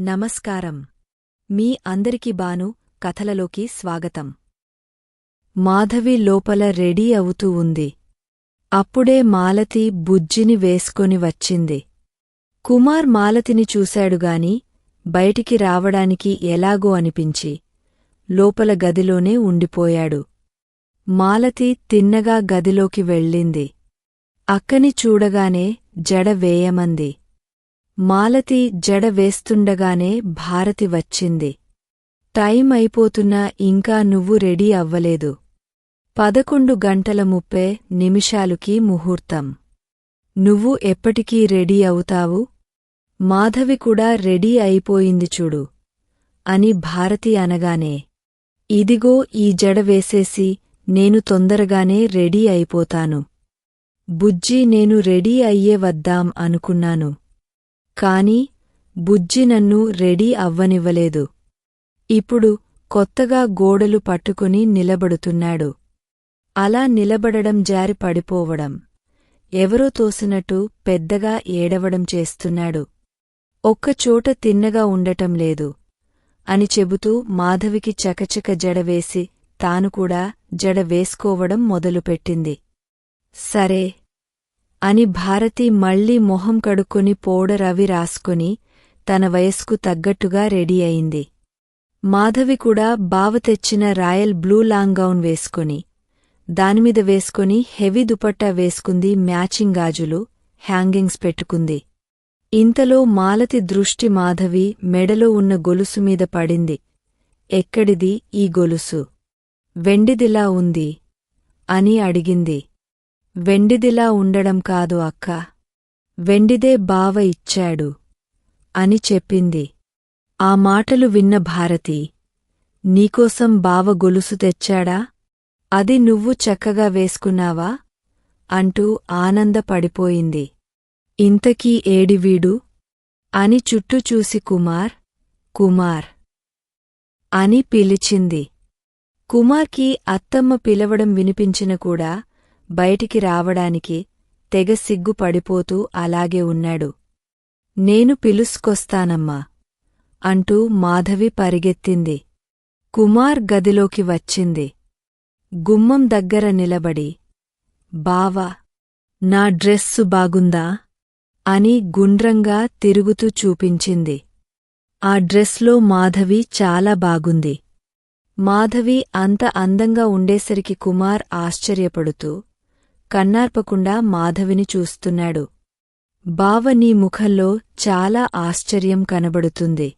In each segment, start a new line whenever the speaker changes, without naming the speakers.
నమస్కారం. మీ అందరికి బాను కథలలోకి స్వాగతం. మాధవి లోపల రెడీ అవుతూ ఉంది. అప్పుడే మాలతి బుజ్జిని వేసుకొని వచ్చింది. కుమార్ మాలతిని చూశాడుగాని బయటికి రావడానికి ఎలాగో అనిపించి లోపల గదిలోనే ఉండిపోయాడు. మాలతి తిన్నగా గదిలోకి వెళ్ళింది. అక్కని చూడగానే జడ వేయమంది. మాలతి జడ వేస్తుండగానే భారతి వచ్చింది. టైం అయిపోతున్నా ఇంకా నువ్వు రెడీ అవ్వలేదు. పదకొండు గంటల ముప్పే నిమిషాలుకి ముహూర్తం. నువ్వు ఎప్పటికీ రెడీ అవుతావు? మాధవి కూడా రెడీ అయిపోయింది చూడు. అని భారతి అనగానే ఇదిగో ఈ జడ వేసేసి నేను తొందరగానే రెడీ అయిపోతాను. బుజ్జి నేను రెడీ అయ్యే వద్దాం అనుకున్నాను. కాని బుజ్జి నన్ను రెడీ అవ్వనివ్వలేదు. ఇప్పుడు కొత్తగా గోడలు పట్టుకుని నిలబడుతున్నాడు. అలా నిలబడడం జారి పడిపోవడం. ఎవరో తోసినట్టు పెద్దగా ఏడవడం చేస్తున్నాడు. ఒక్కచోట తిన్నగా ఉండటం లేదు. అని చెబుతూ మాధవికి చకచక జడవేసి తాను కూడా జడ వేసుకోవడం మొదలుపెట్టింది. సరే అని భారతి మళ్ళీ మొహం కడుక్కొని పోడరవి అవి రాసుకొని తన వయస్కు తగ్గట్టుగా రెడీ అయింది. మాధవి కూడా బావ తెచ్చిన రాయల్ బ్లూ లాంగ్ గౌన్ వేసుకొని దానిమీద వేసుకుని హెవీ దుపట్టా వేసుకుంది మ్యాచింగ్ గాజులు హ్యాంగింగ్స్ పెట్టుకుంది. ఇంతలో మాలతి దృష్టి మాధవి మెడలో ఉన్న గొలుసు మీద పడింది. ఎక్కడిది ఈ గొలుసు? వెండిదిలా ఉంది? అని అడిగింది. వెండిదిలా ఉండడం కాదు అక్క. వెండిదే బావ ఇచ్చాడు అని చెప్పింది. ఆ మాటలు విన్న భారతి నీకోసం బావ గొలుసు తెచ్చాడా? అది నువ్వు చక్కగా వేసుకున్నావా? అంటూ ఆనందపడిపోయింది. ఇంతకీ ఏడివీడు అని చుట్టూ చూసి కుమార్ కుమార్ అని పిలిచింది. కుమార్కి అత్తమ్మ పిలవడం వినిపించిన కూడా బయటికి రావడానికి తెగ సిగ్గుపడిపోతూ అలాగే ఉన్నాడు. నేను పిలుసుకొస్తానమ్మా అంటూ మాధవి పరిగెత్తింది. కుమార్ గదిలోకి వచ్చింది. గుమ్మం దగ్గర నిలబడి బావా నా డ్రెస్సు బాగుందా? అని గుండ్రంగా తిరుగుతూ చూపించింది. ఆ డ్రెస్లో మాధవి చాలా బాగుంది. మాధవి అంత అందంగా ఉండేసరికి కుమార్ ఆశ్చర్యపడుతూ కన్నార్పకుండా మాధవిని చూస్తున్నాడు. బావ నీ ముఖంలో చాలా ఆశ్చర్యం కనబడుతుంది.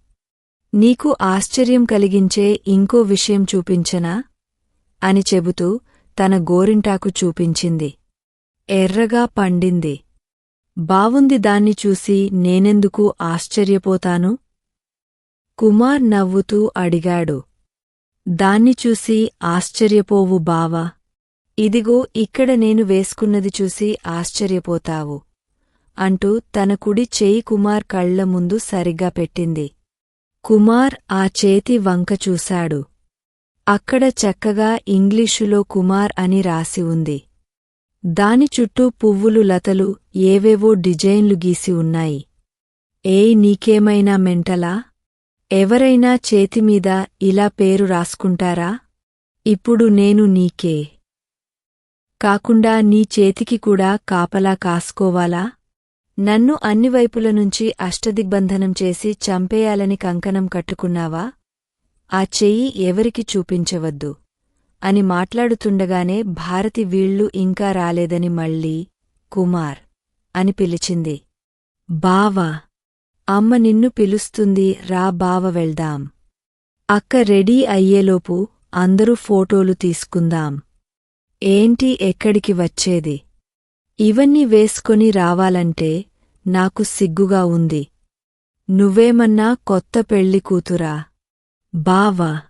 నీకు ఆశ్చర్యం కలిగించే ఇంకో విషయం చూపించనా? అని చెబుతూ తన గోరింటాకు చూపించింది. ఎర్రగా పండింది. బావుంది దాన్ని చూసి నేనెందుకు ఆశ్చర్యపోతాను? కుమార్ నవ్వుతూ అడిగాడు. దాన్ని చూసి ఆశ్చర్యపోవు బావా. ఇదిగో ఇక్కడ నేను వేసుకున్నది చూసి ఆశ్చర్యపోతావు అంటూ తన కుడి చేయి కుమార్ కళ్ళ ముందు సరిగ్గా పెట్టింది. కుమార్ ఆ చేతి వంక చూశాడు. అక్కడ చక్కగా ఇంగ్లీషులో కుమార్ అని రాసి ఉంది. దాని చుట్టూ పువ్వులు లతలు ఏవేవో డిజైన్లు గీసి ఉన్నాయి. ఏయ్ నీకేమైనా మెంటలా? ఎవరైనా చేతిమీద ఇలా పేరు రాసుకుంటారా? ఇప్పుడు నేను నీకే. కాకుండా నీ చేతికి కూడా కాపలా కాసుకోవాలా? నన్ను అన్ని వైపుల నుంచి అష్టదిగ్బంధనం చేసి చంపేయాలని కంకణం కట్టుకున్నావా? ఆ చెయ్యి ఎవరికి చూపించవద్దు. అని మాట్లాడుతుండగానే భారతి వీళ్ళు ఇంకా రాలేదని మళ్ళీ కుమార్ అని పిలిచింది. బావా అమ్మ నిన్ను పిలుస్తుంది రా బావ వెళ్దాం. అక్క రెడీ అయ్యేలోపు అందరూ ఫోటోలు తీసుకుందాం. ఏంటి ఎక్కడికి వచ్చేది? ఇవన్నీ వేసుకొని రావాలంటే నాకు సిగ్గుగా ఉంది. నువ్వేమన్నా కొత్త పెళ్ళి కూతురా? బావా.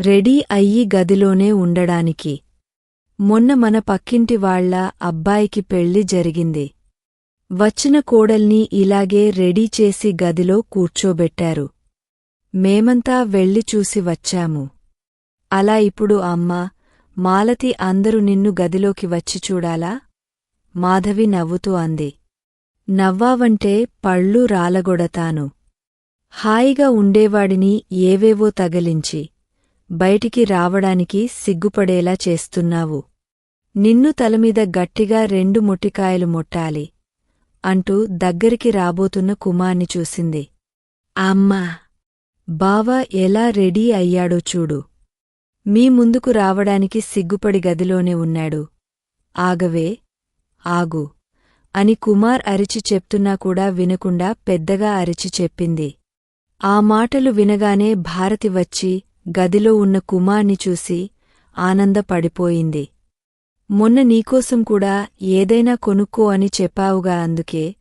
రెడీ అయ్యి గదిలోనే ఉండడానికి. మొన్న మన పక్కింటి వాళ్ళ అబ్బాయికి పెళ్ళి జరిగింది. వచ్చిన కోడల్ని ఇలాగే రెడీ చేసి గదిలో కూర్చోబెట్టారు. మేమంతా వెళ్ళి చూసి వచ్చాము. అలా ఇప్పుడు అమ్మ మాలతి అందరూ నిన్ను గదిలోకి వచ్చి చూడాలా? మాధవి నవ్వుతూ అంది. నవ్వావంటే పళ్ళు రాలగొడతాను. హాయిగా ఉండేవాడిని ఏవేవో తగిలించి బయటికి రావడానికి సిగ్గుపడేలా చేస్తున్నావు. నిన్ను తలమీద గట్టిగా రెండు మొట్టికాయలు మొట్టాలి అంటూ దగ్గరికి రాబోతున్న కుమార్ని చూసింది. అమ్మా! బావ ఎలా రెడీ అయ్యాడో చూడు. మీ ముందుకు రావడానికి సిగ్గుపడి గదిలోనే ఉన్నాడు. ఆగవే ఆగు అని కుమార్ అరిచి చెప్తున్నా కూడా వినకుండా పెద్దగా అరిచి చెప్పింది. ఆ మాటలు వినగానే భారతి వచ్చి గదిలో ఉన్న కుమార్ని చూసి ఆనందపడిపోయింది. మొన్న నీకోసం కూడా ఏదైనా కొనుక్కో అని చెప్పావుగా అందుకే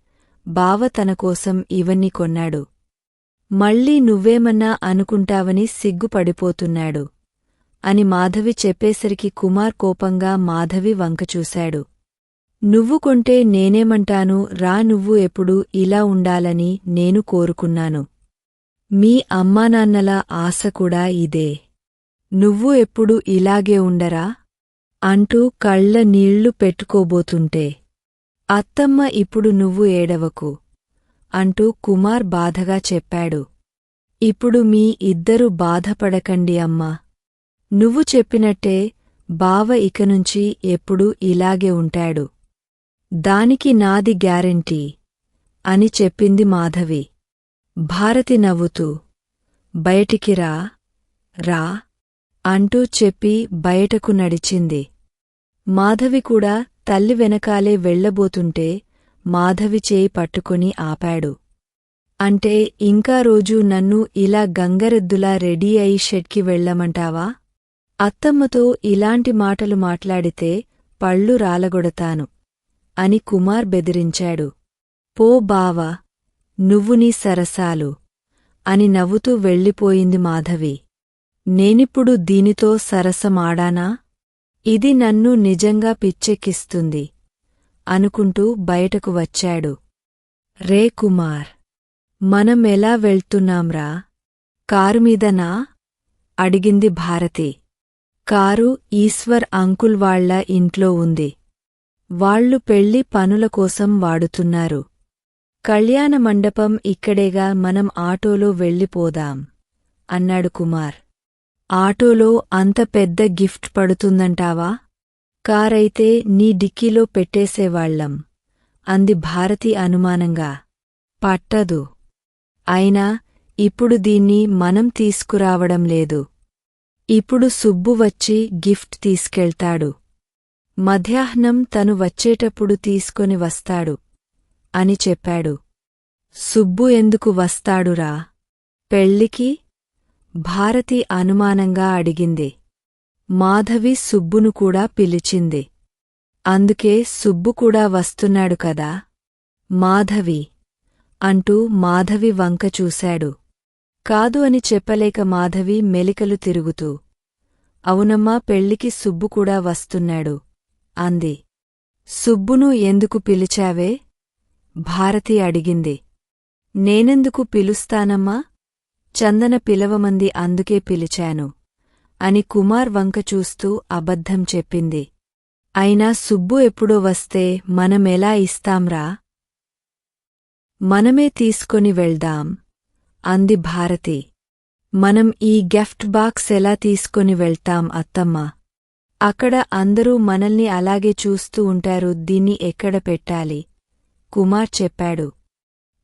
బావ తనకోసం ఇవన్నీ కొన్నాడు. మళ్ళీ నువ్వేమన్నా అనుకుంటావని సిగ్గుపడిపోతున్నాడు. అని మాధవి చెప్పేసరికి కుమార్ కోపంగా మాధవి వంక చూశాడు. నువ్వు కొంటే నేనేమంటాను రా నువ్వు ఎప్పుడు ఇలా ఉండాలని నేను కోరుకున్నాను. మీ అమ్మానాన్నల ఆశ కూడా ఇదే. నువ్వు ఎప్పుడు ఇలాగే ఉండరా? అంటూ కళ్ళ నీళ్ళు పెట్టుకోబోతుంటే. అత్తమ్మ ఇప్పుడు నువ్వు ఏడవకు అంటూ కుమార్ బాధగా చెప్పాడు. ఇప్పుడు మీ ఇద్దరు బాధపడకండి అమ్మా. నువ్వు చెప్పినట్టే బావ ఇకనుంచి ఎప్పుడూ ఇలాగే ఉంటాడు. దానికి నాది గ్యారెంటీ అని చెప్పింది మాధవి. భారతి నవ్వుతూ బయటికి రా రా అంటూ చెప్పి బయటకు నడిచింది. మాధవి కూడా తల్లి వెనకాలే వెళ్ళబోతుంటే మాధవి చేయి పట్టుకుని ఆపాడు. అంటే ఇంకా రోజూ నన్ను ఇలా గంగరెద్దులా రెడీ అయి షెడ్కి వెళ్ళమంటావా? అత్తమ్మతో ఇలాంటి మాటలు మాట్లాడితే పళ్ళు రాలగొడతాను అని కుమార్ బెదిరించాడు. పో బావా నువ్వు నీ సరసాలు అని నవ్వుతూ వెళ్ళిపోయింది మాధవి. నేనిప్పుడు దీనితో సరసమాడానా? ఇది నన్ను నిజంగా పిచ్చెక్కిస్తుంది అనుకుంటూ బయటకు వచ్చాడు. రే కుమార్ మనం ఎలా వెళ్తున్నాంరా? కారుమీదనా? అడిగింది భారతి. కారు ఈశ్వర్ అంకుల్ వాళ్ళ ఇంట్లో ఉంది. వాళ్ళు పెళ్ళి పనుల కోసం వాడుతున్నారు. కళ్యాణ మండపం ఇక్కడేగా మనం ఆటోలో వెళ్ళిపోదాం అన్నాడు కుమార్. ఆటోలో అంత పెద్ద గిఫ్ట్ పడుతుందంటావా? కారైతే నీ డిక్కీలో పెట్టేసేవాళ్ళం అంది భారతి అనుమానంగా. పట్టదు. అయినా ఇప్పుడు దీన్ని మనం తీసుకురావడం లేదు. ఇప్పుడు సుబ్బు వచ్చి గిఫ్ట్ తీసుకెళ్తాడు. మధ్యాహ్నం తను వచ్చేటప్పుడు తీసుకొని వస్తాడు అని చెప్పాడు. సుబ్బు ఎందుకు వస్తాడురా? పెళ్ళికి భారతి అనుమానంగా అడిగింది. మాధవి సుబ్బును కూడా పిలిచింది. అందుకే సుబ్బు కూడా వస్తున్నాడు కదా? మాధవి అంటూ మాధవి వంక చూశాడు. కాదు అని చెప్పలేక మాధవి మెలికలు తిరుగుతూ అవునమ్మా పెళ్ళికి సుబ్బు కూడా వస్తున్నాడు అంది. సుబ్బును ఎందుకు పిలిచావే? భారతి అడిగింది. నేనెందుకు పిలుస్తానమ్మా? చందన పిలవమంది అందుకే పిలిచాను అని కుమార్ వంక చూస్తూ అబద్ధం చెప్పింది. అయినా సుబ్బు ఎప్పుడో వస్తే మనమెలా ఇస్తాంరా? మనమే తీసుకొని వెళ్దాం అంది భారతి. మనం ఈ గెఫ్ట్ బాక్స్ ఎలా తీసుకొని వెళ్తాం అత్తమ్మ? అక్కడ అందరూ మనల్ని అలాగే చూస్తూ ఉంటారు దీన్ని ఎక్కడ పెట్టాలి? కుమార్ చెప్పాడు.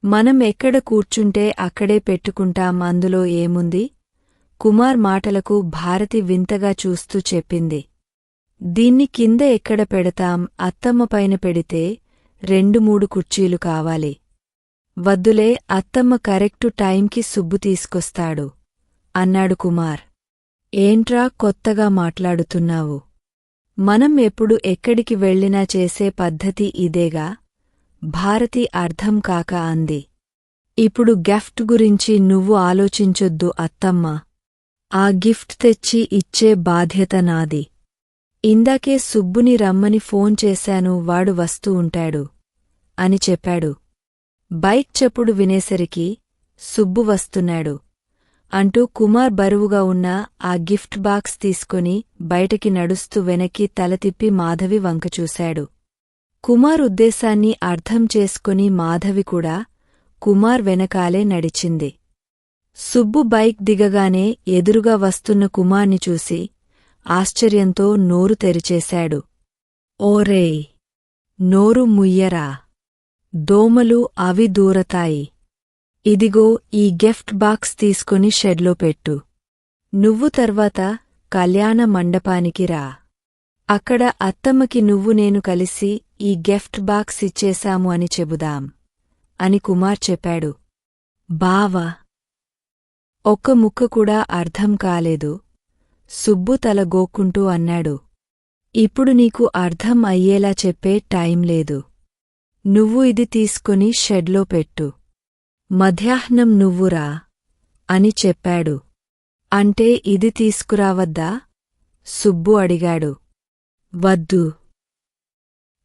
మనం ఎక్కడ కూర్చుంటే అక్కడే పెట్టుకుంటాం అందులో ఏముంది? కుమార్ మాటలకు భారతి వింతగా చూస్తూ చెప్పింది. దీన్ని కింద ఎక్కడ పెడతాం? అత్తమ్మ పైన పెడితే రెండు మూడు కుర్చీలు కావాలి. వద్దులే అత్తమ్మ కరెక్టు టైంకి సుబ్బు తీసుకొస్తాడు. అన్నాడు కుమార్. ఏంట్రా కొత్తగా మాట్లాడుతున్నావు? మనం ఎప్పుడు ఎక్కడికి వెళ్ళినా చేసే పద్ధతి ఇదేగా? భారతి అర్థం కాక అంది. ఇప్పుడు గిఫ్ట్ గురించి నువ్వు ఆలోచించొద్దు అత్తమ్మ. ఆ గిఫ్ట్ తెచ్చి ఇచ్చే బాధ్యత నాది. ఇందాకే సుబ్బుని రమ్మని ఫోన్ చేశాను వాడు వస్తూ ఉంటాడు అని చెప్పాడు. బైక్ చెప్పుడు వినేసరికి సుబ్బు వస్తున్నాడు. అంటూ కుమార్ బరువుగా ఉన్న ఆ గిఫ్ట్ బాక్స్ తీసుకుని బయటికి నడుస్తూ వెనక్కి తల తిప్పి మాధవి వంకచూశాడు కుమార్ ఉద్దేశాన్ని అర్థం చేసుకుని మాధవి కూడా కుమార్ వెనకాలే నడిచింది. సుబ్బు బైక్ దిగగానే ఎదురుగా వస్తున్న కుమార్ని చూసి ఆశ్చర్యంతో నోరు తెరిచేశాడు. ఓరేయ్ నోరు ముయ్యరా? దోమలు అవి దూరతాయి. ఇదిగో ఈ గిఫ్ట్ బాక్స్ తీసుకుని షెడ్లో పెట్టు. నువ్వు తర్వాత కళ్యాణ మండపానికి రా. అక్కడ అత్తమ్మకి నువ్వు నేను కలిసి ఈ గిఫ్ట్ బాక్స్ ఇచ్చేశాము అని చెబుదాం. అని కుమార్ చెప్పాడు. బావా! ఒక్క ముక్క కూడా అర్థం కాలేదు. సుబ్బు తల గోక్కుంటూ అన్నాడు. ఇప్పుడు నీకు అర్థం అయ్యేలా చెప్పే టైం లేదు. నువ్వు ఇది తీసుకుని షెడ్లో పెట్టు. మధ్యాహ్నం నువ్వురా అని చెప్పాడు. అంటే ఇది తీసుకురావద్దా? సుబ్బు అడిగాడు. వద్దు.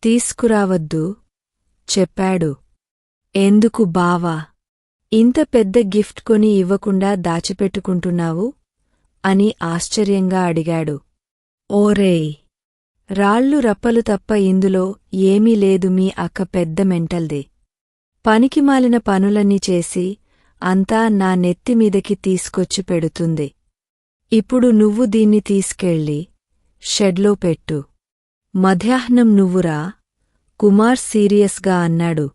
తీసుకురావద్దు చెప్పాడు. ఎందుకు బావా? ఇంత పెద్ద గిఫ్ట్ కొని ఇవ్వకుండా దాచిపెట్టుకుంటున్నావు? అని ఆశ్చర్యంగా అడిగాడు. ఓరేయ్! రాళ్ళు రప్పలు తప్ప ఇందులో ఏమీ లేదు మీ అక్క పెద్ద మెంటల్ది. పనికిమాలిన పనులన్నీ చేసి అంతా నా నెత్తిమీదకి తీసుకొచ్చి పెడుతుంది. ఇప్పుడు నువ్వు దీన్ని తీసుకెళ్ళి షెడ్లో పెట్టు. మధ్యాహ్నం నువ్వురా కుమార్ సీరియస్గా అన్నాడు.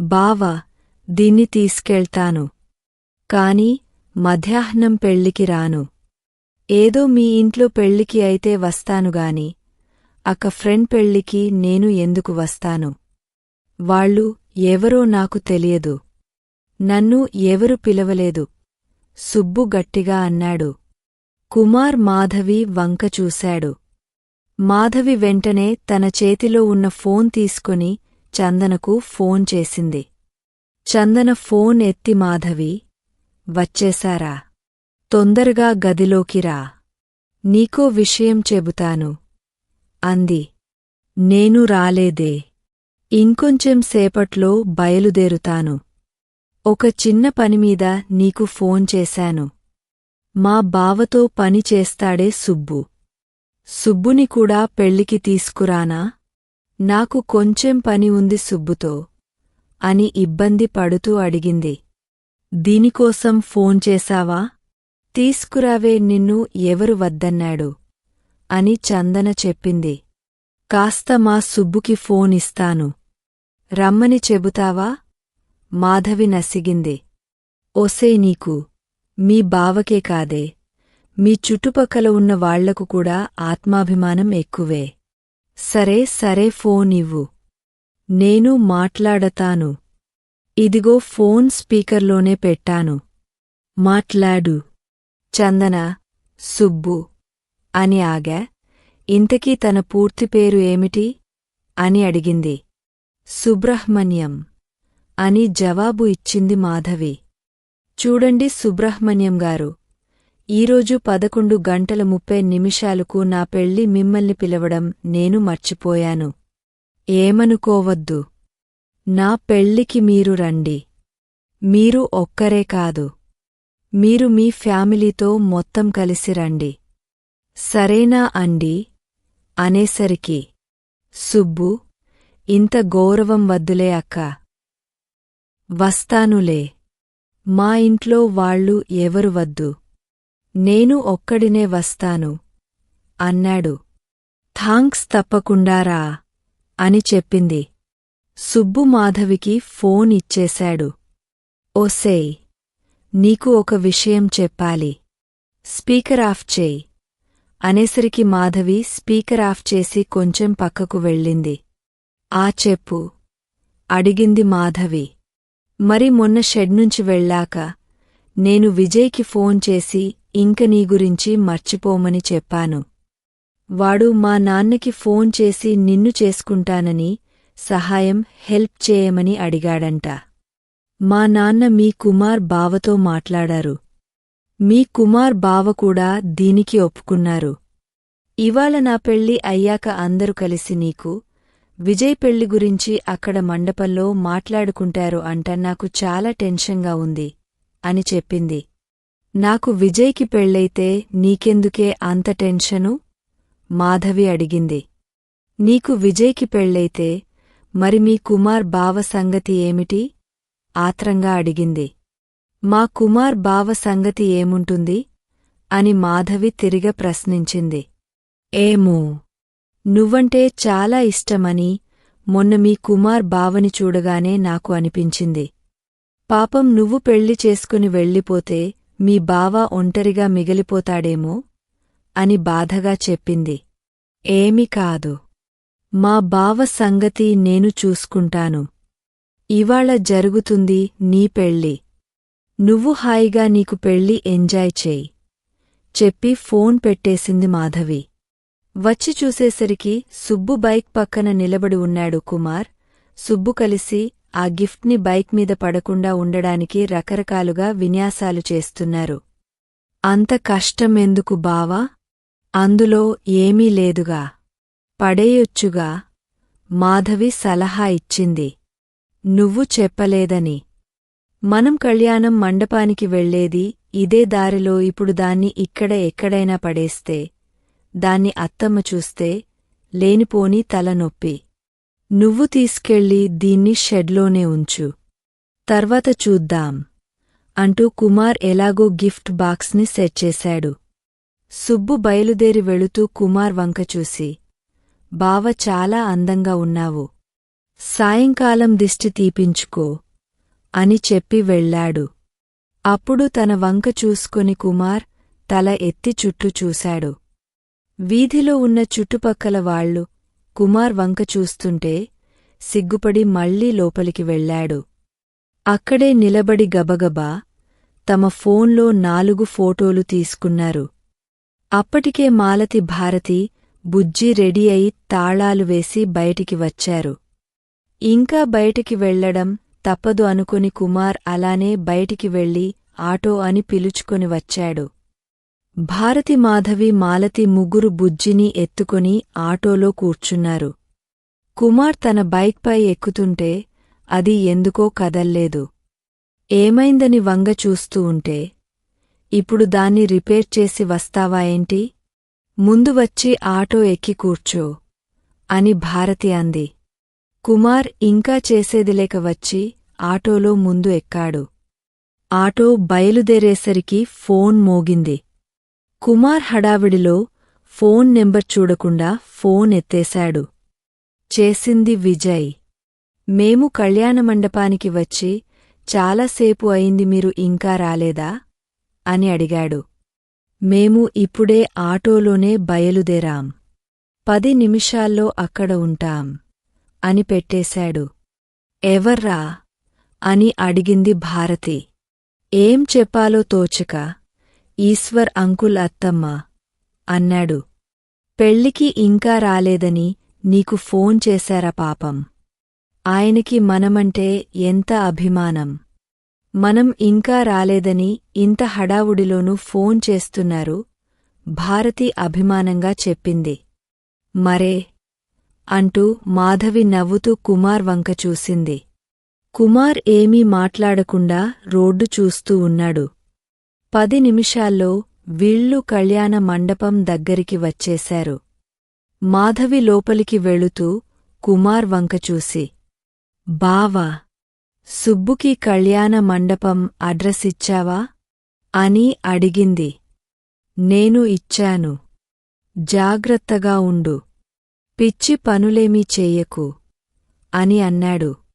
బావా దీన్ని తీసుకెళ్తాను. కాని మధ్యాహ్నం పెళ్ళికి రాను. ఏదో మీ ఇంట్లో పెళ్ళికి అయితే వస్తానుగాని అక్క ఫ్రెండ్ పెళ్ళికి నేను ఎందుకు వస్తాను? వాళ్ళు ఎవరో నాకు తెలియదు. నన్ను ఎవరు పిలవలేదు. సుబ్బు గట్టిగా అన్నాడు. కుమార్ మాధవి వంక చూశాడు. మాధవి వెంటనే తన చేతిలో ఉన్న ఫోన్ తీసుకుని చందనకు ఫోన్ చేసింది. చందన ఫోన్ ఎత్తి మాధవి వచ్చేశారా? తొందరగా గదిలోకి రా. నీకో విషయం చెబుతాను. అంది. నేను రాలేదే. ఇంకొంచెం సేపట్లో బయలుదేరుతాను. ఒక చిన్న పనిమీద నీకు ఫోన్ చేశాను. మా బావతో పని చేస్తాడే సుబ్బు. సుబ్బుని కూడా పెళ్ళికి తీసుకురానా? నాకు కొంచెం పని ఉంది సుబ్బుతో. అని ఇబ్బంది పడుతూ అడిగింది. దీనికోసం ఫోన్ చేశావా? తీసుకురావే నిన్ను ఎవరు వద్దన్నాడు. అని చందన చెప్పింది. కాస్త మా సుబ్బుకి ఫోన్ ఇస్తాను. రమ్మని చెబుతావా? మాధవి నసిగింది. ఒసే నీకు మీ బావకే కాదే. మీ చుట్టుపక్కల ఉన్న వాళ్ళకు కూడా ఆత్మాభిమానం ఎక్కువే. సరే సరే ఫోన్ ఇవ్వు. నేను మాట్లాడతాను. ఇదిగో ఫోన్ స్పీకర్లోనే పెట్టాను. మాట్లాడు. చందన సుబ్బు అని ఆగా ఇంతకీ తన పూర్తి పేరు ఏమిటి? అని అడిగింది. సుబ్రహ్మణ్యం అని జవాబు ఇచ్చింది మాధవి. చూడండి సుబ్రహ్మణ్యం గారు ఈరోజు పదకొండు గంటల ముప్పై నిమిషాలకు నా పెళ్ళి మిమ్మల్ని పిలవడం నేను మర్చిపోయాను. ఏమనుకోవద్దు. నా పెళ్ళికి మీరు రండి. మీరు ఒక్కరే కాదు. మీరు మీ ఫ్యామిలీతో మొత్తం కలిసి రండి. సరేనా అండి? అనేసరికి సుబ్బు ఇంత గౌరవం వద్దులే అక్క. వస్తానులే. మా ఇంట్లో వాళ్ళు ఎవరు వద్దు. నేను ఒక్కడినే వస్తాను అన్నాడు. థాంక్స్ తప్పకుండారా అని చెప్పింది. సుబ్బు మాధవికి ఫోన్ ఇచ్చేశాడు. ఓసేయ్ నీకు ఒక విషయం చెప్పాలి. స్పీకర్ ఆఫ్ చేయి. అనేసరికి మాధవి స్పీకర్ ఆఫ్ చేసి కొంచెం పక్కకు వెళ్ళింది. ఆ చెప్పు అడిగింది మాధవి. మరి మొన్న షెడ్ నుంచి వెళ్ళాక నేను విజయ్కి ఫోన్ చేసి ఇంక నీ గురించి మర్చిపోమని చెప్పాను. వాడు మా నాన్నకి ఫోన్ చేసి నిన్ను చేసుకుంటానని సహాయం హెల్ప్ చేయమని అడిగాడంట. మా నాన్న మీ కుమార్ బావతో మాట్లాడారు. మీ కుమార్ బావ కూడా దీనికి ఒప్పుకున్నారు. ఇవాళ నా పెళ్ళి అయ్యాక అందరూ కలిసి నీకు విజయ్ పెళ్ళి గురించి అక్కడ మండపంలో మాట్లాడుకుంటారు అంట నాకు చాలా టెన్షన్గా ఉంది అని చెప్పింది. నాకు విజయ్కి పెళ్ళైతే నీకెందుకే అంత టెన్షను? మాధవి అడిగింది. నీకు విజయ్కి పెళ్ళైతే మరి మీ కుమార్ బావ సంగతి ఏమిటి? ఆత్రంగా అడిగింది. మా కుమార్ బావ సంగతి ఏముంటుంది? అని మాధవి తిరిగ ప్రశ్నించింది. ఏమో నువ్వంటే చాలా ఇష్టమని మొన్న మీ కుమార్ బావని చూడగానే నాకు అనిపించింది. పాపం నువ్వు పెళ్ళి చేసుకుని వెళ్ళిపోతే మీ బావ ఒంటరిగా మిగిలిపోతాడేమో? అని బాధగా చెప్పింది. ఏమి కాదు. మా బావ సంగతి నేను చూసుకుంటాను. ఇవాళ జరుగుతుంది నీ పెళ్ళి నువ్వు హాయిగా నీకు పెళ్ళి ఎంజాయ్ చేయి. చెప్పి ఫోన్ పెట్టేసింది మాధవి. వచ్చి చూసేసరికి సుబ్బు బైక్ పక్కన నిలబడి ఉన్నాడు కుమార్. సుబ్బు కలిసి ఆ గిఫ్ట్ని బైక్ మీద పడకుండా ఉండడానికి రకరకాలుగా విన్యాసాలు చేస్తున్నారు. అంత కష్టమెందుకు బావా? అందులో ఏమీ లేదుగా. పడేయొచ్చుగా. మాధవి సలహా ఇచ్చింది. నువ్వు చెప్పలేదని. మనం కళ్యాణం మండపానికి వెళ్ళేది ఇదే దారిలో ఇప్పుడు దాన్ని ఇక్కడ ఎక్కడైనా పడేస్తే దాన్ని అత్తమ్మ చూస్తే లేనిపోని తలనొప్పి. నువ్వు తీసుకెళ్ళి దీన్ని షెడ్లోనే ఉంచు. తర్వాత చూద్దాం అంటూ కుమార్ ఎలాగో గిఫ్ట్ బాక్స్ని సెట్ చేశాడు. సుబ్బు బయలుదేరి వెళుతూ కుమార్ వంక చూసి బావ చాలా అందంగా ఉన్నావు. సాయంకాలం దిష్టి తీపించుకో. అని చెప్పి వెళ్ళాడు. అప్పుడు తన వంక చూసుకొని కుమార్ తల ఎత్తి చుట్టూ చూశాడు. వీధిలో ఉన్న చుట్టుపక్కల వాళ్ళు కుమార్ వంక చూస్తుంటే సిగ్గుపడి మళ్ళీ లోపలికి వెళ్ళాడు. అక్కడే నిలబడి గబగబా తమ ఫోన్లో నాలుగు ఫోటోలు తీసుకున్నారు. అప్పటికే మాలతి భారతి బుజ్జి రెడీ అయి తాళాలు వేసి బయటికి వచ్చారు. ఇంకా బయటికి వెళ్ళడం తప్పదు అనుకుని కుమార్ అలానే బయటికి వెళ్ళి ఆటో అని పిలుచుకొని వచ్చాడు. భారతి మాధవి మాలతి ముగ్గురు బుజ్జిని ఎత్తుకొని ఆటోలో కూర్చున్నారు. కుమార్ తన బైక్పై ఎక్కుతుంటే అది ఎందుకో కదల్లేదు. ఏమైందని వంగ చూస్తూ ఉంటే ఇప్పుడు దాన్ని రిపేర్ చేసి వస్తావా ఏంటి? ముందు వచ్చి ఆటో ఎక్కి కూర్చో అని భారతి అంది. కుమార్ ఇంకా చేసేదిలేక వచ్చి ఆటోలో ముందు ఎక్కాడు. ఆటో బయలుదేరేసరికి ఫోన్ మోగింది. కుమార్ హడావిడిలో ఫోన్ నెంబర్ చూడకుండా ఫోన్ ఎత్తేశాడు. చేసింది విజయ్. మేము కళ్యాణమండపానికి వచ్చి చాలాసేపు అయింది మీరు ఇంకా రాలేదా? అని అడిగాడు. మేము ఇప్పుడే ఆటోలోనే బయలుదేరాం. పది నిమిషాల్లో అక్కడ ఉంటాం అని పెట్టేశాడు. ఎవర్రా? అని అడిగింది భారతి. ఏం చెప్పాలో తోచక ఈశ్వర్ అంకుల్ అత్తమ్మ అన్నాడు. పెళ్ళికి ఇంకా రాలేదని నీకు ఫోన్ చేశారా పాపం? ఆయనకి మనమంటే ఎంత అభిమానం? మనం ఇంకా రాలేదని ఇంత హడావుడిలోనూ ఫోన్ చేస్తున్నారు భారతి అభిమానంగా చెప్పింది. మరే? అంటూ మాధవి నవ్వుతూ కుమార్ వంక చూసింది. కుమార్ ఏమీ మాట్లాడకుండా రోడ్డు చూస్తూ ఉన్నాడు. పది నిమిషాల్లో వీళ్ళు కళ్యాణ మండపం దగ్గరికి వచ్చేశారు. మాధవి లోపలికి వెళుతూ కుమార్ వంకచూసి బావా సుబ్బుకి కళ్యాణ మండపం అడ్రస్ ఇచ్చావా? అని అడిగింది. నేను ఇచ్చాను. జాగ్రత్తగా ఉండు. పిచ్చి పనులేమీ చెయ్యకు అని అన్నాడు.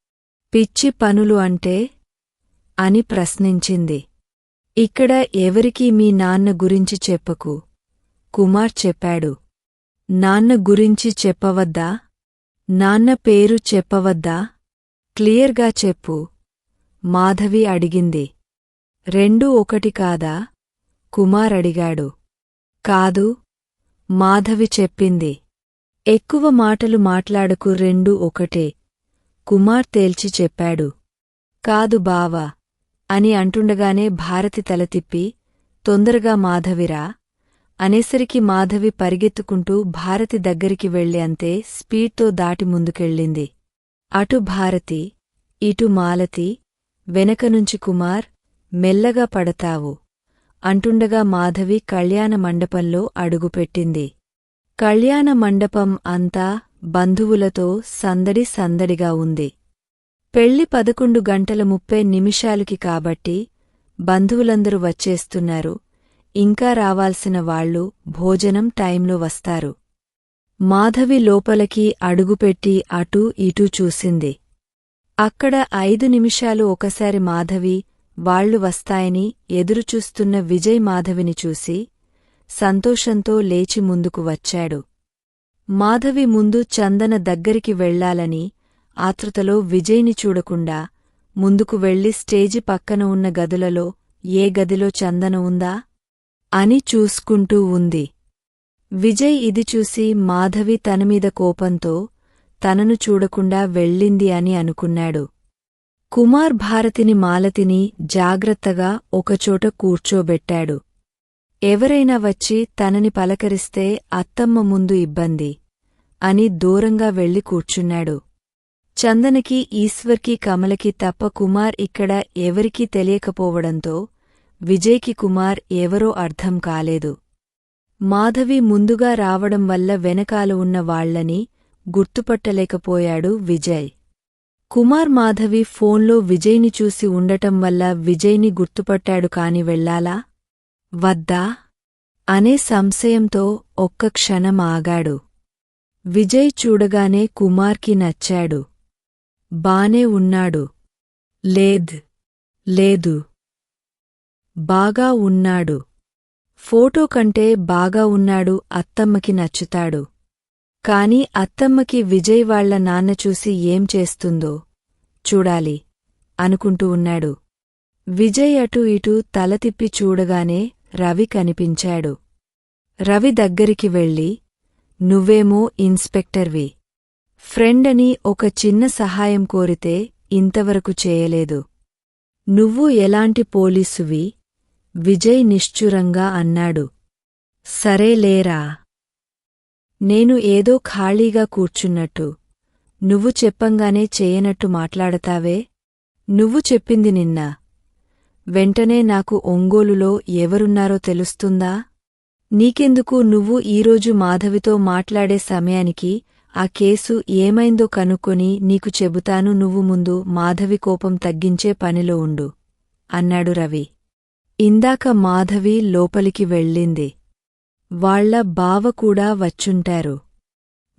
పిచ్చి పనులు అంటే? అని ప్రశ్నించింది. ఇక్కడ ఎవరికీ మీ నాన్న గురించి చెప్పకు. కుమార్ చెప్పాడు. నాన్న గురించి చెప్పవద్దా? నాన్న పేరు చెప్పవద్దా? క్లియర్గా చెప్పు. మాధవి అడిగింది. రెండూ ఒకటి కాదా? కుమార్ అడిగాడు. కాదు. మాధవి చెప్పింది. ఎక్కువ మాటలు మాట్లాడకు రెండూ ఒకటే. కుమార్ తేల్చి చెప్పాడు. కాదు బావా అని అంటుండగానే భారతి తల తిప్పి తొందరగా మాధవిరా అనేసరికి మాధవి పరిగెత్తుకుంటూ భారతి దగ్గరికి వెళ్ళే అంతే స్పీడ్తో దాటి ముందుకెళ్ళింది. అటు భారతి ఇటు మాలతి వెనకనుంచి కుమార్ మెల్లగా పడతావు అంటుండగా మాధవి కళ్యాణ మండపంలో అడుగుపెట్టింది. కళ్యాణ మండపం అంతా బంధువులతో సందడి సందడిగా ఉంది. పెళ్ళి పదకొండు గంటల ముప్పై నిమిషాలకి కాబట్టి బంధువులందరూ వచ్చేస్తున్నారు. ఇంకా రావాల్సిన వాళ్ళు భోజనం టైంలో వస్తారు. మాధవి లోపలికి అడుగుపెట్టి అటూ ఇటూ చూసింది. అక్కడ ఐదు నిమిషాలు ఒకసారి మాధవి వాళ్ళు వస్తాయని ఎదురుచూస్తున్న విజయ్ మాధవిని చూసి సంతోషంతో లేచి ముందుకు వచ్చాడు. మాధవి ముందు చందన దగ్గరికి వెళ్ళాలని ఆతృతలో విజయ్ని చూడకుండా ముందుకు వెళ్ళి స్టేజి పక్కన ఉన్న గదులలో ఏ గదిలో చందన ఉందా? అని చూసుకుంటూ ఉంది. విజయ్ ఇది చూసి మాధవి తనమీద కోపంతో తనను చూడకుండా వెళ్ళింది అని అనుకున్నాడు. కుమార్ భారతిని మాలతిని జాగ్రత్తగా ఒకచోట కూర్చోబెట్టాడు. ఎవరైనా వచ్చి తనని పలకరిస్తే అత్తమ్మ ముందు ఇబ్బంది. అని దూరంగా వెళ్ళి కూర్చున్నాడు. చందనకి ఈశ్వర్కి కమలకి తప్ప కుమార్ ఇక్కడ ఎవరికీ తెలియకపోవడంతో విజయ్కి కుమార్ ఎవరో అర్థం కాలేదు. మాధవి ముందుగా రావడం వల్ల వెనకాల ఉన్న వాళ్ళని గుర్తుపట్టలేకపోయాడు విజయ్. కుమార్ మాధవి ఫోన్లో విజయ్ని చూసి ఉండటం వల్ల విజయ్ని గుర్తుపట్టాడు కాని వెళ్ళాలా? వద్దా? అనే సంశయంతో ఒక్క క్షణం ఆగాడు. విజయ్ చూడగానే కుమార్కి నచ్చాడు. బానే ఉన్నాడు. లేద్. లేదు. బాగా ఉన్నాడు. ఫోటో కంటే బాగా ఉన్నాడు అత్తమ్మకి నచ్చుతాడు. కాని అత్తమ్మకి విజయ్ వాళ్ళ నాన్న చూసి ఏం చేస్తుందో చూడాలి అనుకుంటూ ఉన్నాడు. విజయ్ అటూ ఇటూ తల తిప్పి చూడగానే రవి కనిపించాడు. రవి దగ్గరికి వెళ్ళి నువ్వేమో ఇన్స్పెక్టర్వి ఫ్రెండని ఒక చిన్న సహాయం కోరితే ఇంతవరకు చేయలేదు. నువ్వు ఎలాంటి పోలీసువి విజయ్ నిశ్చురంగా అన్నాడు. సరేలేరా నేను ఏదో ఖాళీగా కూర్చున్నట్టు. నువ్వు చెప్పంగానే చేయనట్టు మాట్లాడతావే? నువ్వు చెప్పింది నిన్న. వెంటనే నాకు ఒంగోలులో ఎవరున్నారో తెలుస్తుందా? నీకెందుకు నువ్వు ఈరోజు మాధవితో మాట్లాడే సమయానికి ఆ కేసు ఏమైందో కనుక్కొని నీకు చెబుతాను నువ్వు ముందు మాధవి కోపం తగ్గించే పనిలో ఉండు అన్నాడు రవి. ఇందాక మాధవి లోపలికి వెళ్ళింది. వాళ్ళ బావ కూడా వచ్చుంటారు.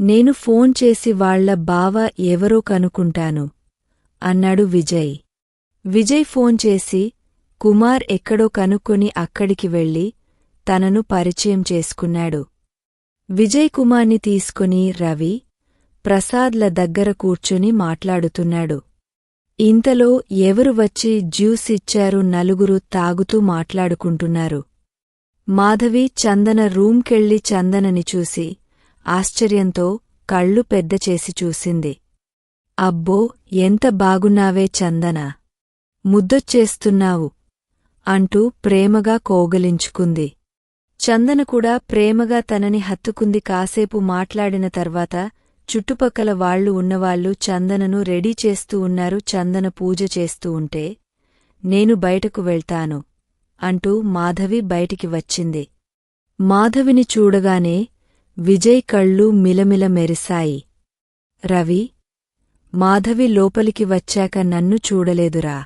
నేను ఫోన్ చేసి వాళ్ళ బావ ఎవరో కనుకుంటాను అన్నాడు విజయ్. విజయ్ ఫోన్ చేసి కుమార్ ఎక్కడో కనుక్కొని అక్కడికి వెళ్ళి తనను పరిచయం చేసుకున్నాడు. విజయ్ కుమార్ని తీసుకుని రవి ప్రసాద్ల దగ్గర కూర్చుని మాట్లాడుతున్నాడు. ఇంతలో ఎవరు వచ్చి జ్యూస్ ఇచ్చారు నలుగురు తాగుతూ మాట్లాడుకుంటున్నారు. మాధవి చందన రూంకెళ్ళి చందనని చూసి ఆశ్చర్యంతో కళ్ళు పెద్దచేసి చూసింది. అబ్బో ఎంత బాగున్నావే చందన. ముద్దొచ్చేస్తున్నావు అంటూ ప్రేమగా కోగలించుకుంది. చందన కూడా ప్రేమగా తనని హత్తుకుంది. కాసేపు మాట్లాడిన తర్వాత చుట్టుపక్కల వాళ్ళు ఉన్నవాళ్ళు చందనను రెడీ చేస్తూ ఉన్నారు. చందన పూజ చేస్తూ ఉంటే నేను బయటకు వెళ్తాను అంటూ మాధవి బయటికి వచ్చింది. మాధవిని చూడగానే విజయ్ కళ్ళు మిలమిల మెరిశాయి. రవి మాధవి లోపలికి వచ్చాక నన్ను చూడలేదురా.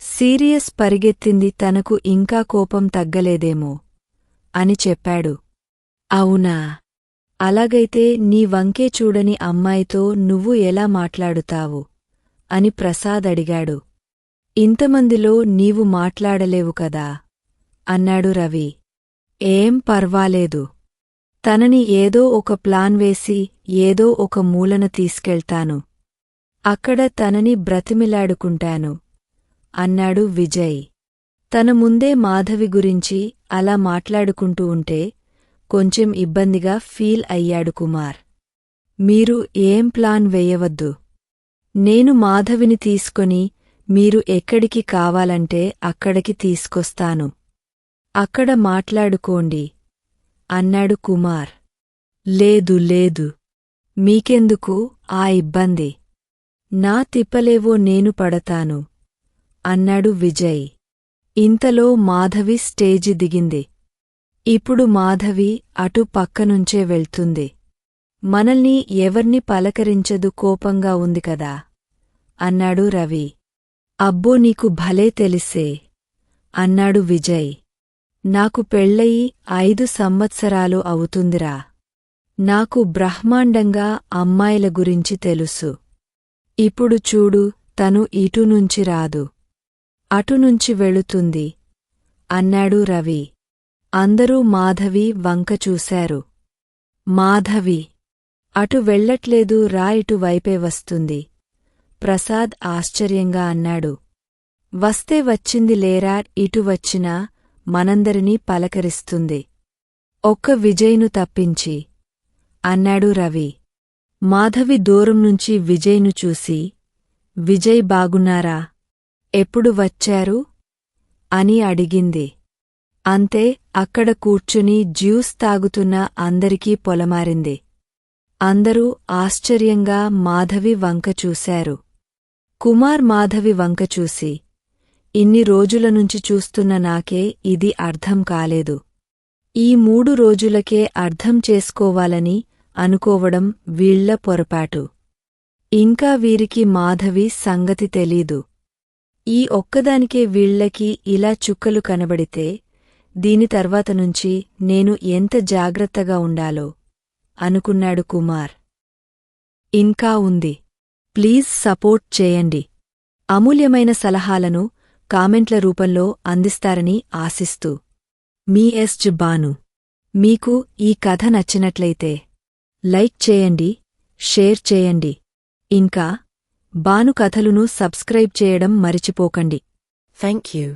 సీరియస్ పరిగెత్తింది తనకు ఇంకా కోపం తగ్గలేదేమో. అని చెప్పాడు. అవునా? అలాగైతే నీ వంకే చూడని అమ్మాయితో నువ్వు ఎలా మాట్లాడుతావు? అని ప్రసాద్ అడిగాడు. ఇంతమందిలో నీవు మాట్లాడలేవు కదా? అన్నాడు రవి. ఏం పర్వాలేదు. తనని ఏదో ఒక ప్లాన్ వేసి ఏదో ఒక మూలన తీసుకెళ్తాను. అక్కడ తనని బ్రతిమిలాడుకుంటాను అన్నాడు విజయ్. తన ముందే మాధవి గురించి అలా మాట్లాడుకుంటూ ఉంటే కొంచెం ఇబ్బందిగా ఫీల్ అయ్యాడు కుమార్. మీరు ఏం ప్లాన్ వేయవద్దు. నేను మాధవిని తీసుకొని మీరు ఎక్కడికి కావాలంటే అక్కడికి తీసుకొస్తాను. అక్కడ మాట్లాడుకోండి అన్నాడు కుమార్. లేదు లేదు. మీకెందుకు ఆ ఇబ్బంది? నా తిప్పలేవో నేను పడతాను అన్నాడు విజయ్. ఇంతలో మాధవి స్టేజి దిగింది. ఇప్పుడు మాధవి అటు పక్కనుంచే వెళ్తుంది. మనల్ని ఎవర్ని పలకరించదు కోపంగా ఉంది కదా? అన్నాడు రవి. అబ్బో నీకు భలే తెలిసే అన్నాడు విజయ్. నాకు పెళ్ళయి ఐదు సంవత్సరాలు అవుతుందిరా. నాకు బ్రహ్మాండంగా అమ్మాయిల గురించి తెలుసు. ఇప్పుడు చూడు తను ఇటునుంచి రాదు. అటునుంచి వెళుతుంది. అన్నాడు రవి. అందరూ మాధవి వంక చూశారు. మాధవి అటు వెళ్ళట్లేదు రా ఇటువైపే వస్తుంది. ప్రసాద్ ఆశ్చర్యంగా అన్నాడు. వస్తే వచ్చింది లేరా ఇటు వచ్చినా మనందరినీ పలకరిస్తుంది. ఒక్క విజయ్ను తప్పించి అన్నాడు రవి. మాధవి దూరం నుంచి విజయ్ను చూసి విజయ్ బాగున్నారా? ఎప్పుడు వచ్చారు? అని అడిగింది. అంతే అక్కడ కూర్చుని జ్యూస్ తాగుతున్న అందరికీ పొలమారింది. అందరూ ఆశ్చర్యంగా మాధవి వంక చూశారు. కుమార్ మాధవి వంక చూసి ఇన్ని రోజుల నుంచి చూస్తున్న నాకే ఇది అర్థం కాలేదు. ఈ మూడు రోజులకే అర్థం చేసుకోవాలని అనుకోవడం వీళ్ళ పొరపాటు. ఇంకా వీరికి మాధవి సంగతి తెలీదు. ఈ ఒక్కదానికే వీళ్ళకి ఇలా చుక్కలు కనబడితే దీని తర్వాత నుంచి నేను ఎంత జాగ్రత్తగా ఉండాలో అనుకున్నాడు కుమార్. ఇంకా ఉంది. ప్లీజ్ సపోర్ట్ చేయండి. అమూల్యమైన సలహాలను కామెంట్ల రూపంలో అందిస్తారని ఆశిస్తూ. మీ ఎస్ బాను మీకు ఈ కథ నచ్చినట్లయితే లైక్ చేయండి షేర్ చేయండి. ఇంకా బాను కథలును సబ్స్క్రైబ్ చేయడం మరిచిపోకండి.
Thank you